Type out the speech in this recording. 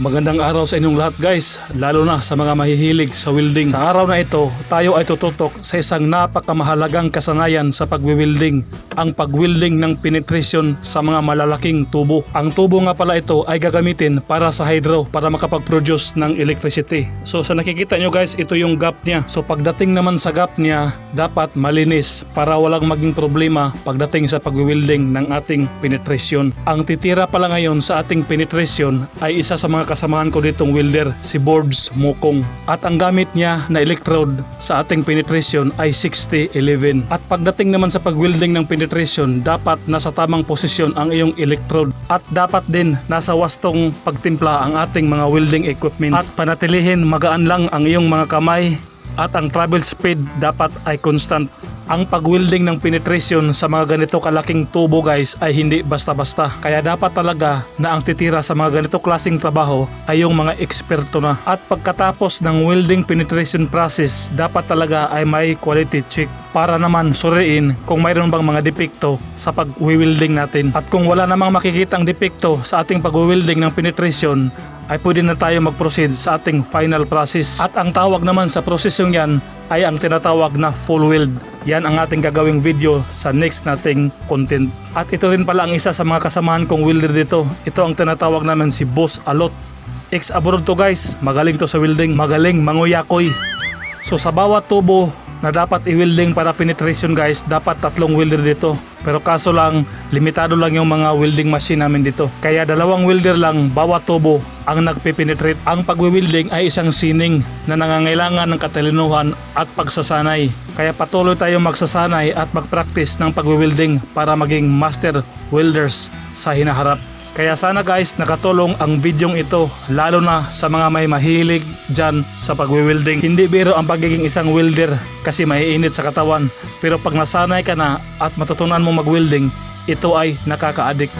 Magandang araw sa inyong lahat guys, lalo na sa mga mahihilig sa welding. Sa araw na ito, tayo ay tututok sa isang napakamahalagang kasanayan sa pagwiwilding, ang pagwilding ng penetration sa mga malalaking tubo. Ang tubo nga pala ito ay gagamitin para sa hydro para makapag-produce ng electricity. So sa nakikita nyo guys, ito yung gap niya. So pagdating naman sa gap niya, dapat malinis para walang maging problema pagdating sa pagwiwilding ng ating penetration. Ang titira pala ngayon sa ating penetration ay isa sa mga kasamahan ko ditong welder, si Boards Mukong. At ang gamit niya na electrode sa ating penetration ay 6011. At pagdating naman sa pagwelding ng penetration, dapat nasa tamang posisyon ang iyong electrode. At dapat din nasa wastong pagtimpla ang ating mga welding equipment. At panatilihin magaan lang ang iyong mga kamay at ang travel speed dapat ay constant. Ang pag-welding ng penetration sa mga ganito kalaking tubo guys ay hindi basta-basta. Kaya dapat talaga na ang titira sa mga ganito klaseng trabaho ay yung mga eksperto na. At pagkatapos ng welding penetration process, dapat talaga ay may quality check para naman suriin kung mayroon bang mga depekto sa pag-welding natin. At kung wala namang makikitang depekto sa ating pag-welding ng penetration, ay pwede na tayo mag-proceed sa ating final process. At ang tawag naman sa prosesyong yan ay ang tinatawag na full weld. Yan ang ating gagawing video sa next nating content. At ito rin pala ang isa sa mga kasamahan kong welder dito. Ito ang tinatawag namin si Boss Alot. Ex-abroad to guys, magaling to sa welding, magaling manguyakoy. So sa bawat tubo na dapat i-welding para penetration guys, dapat tatlong welder dito. Pero kaso lang, limitado lang yung mga welding machine namin dito. Kaya dalawang welder lang bawat tubo ang nagpipenetrate. Ang pagwi-welding ay isang sining na nangangailangan ng katalinuhan at pagsasanay. Kaya patuloy tayong magsasanay at mag-practice ng pagwi-welding para maging master welders sa hinaharap. Kaya sana guys nakatulong ang videong ito lalo na sa mga may mahilig dyan sa pagwi-welding. Hindi biro ang pagiging isang welder kasi maiinit sa katawan. Pero pag nasanay ka na at matutunan mo mag-welding, ito ay nakaka-addict.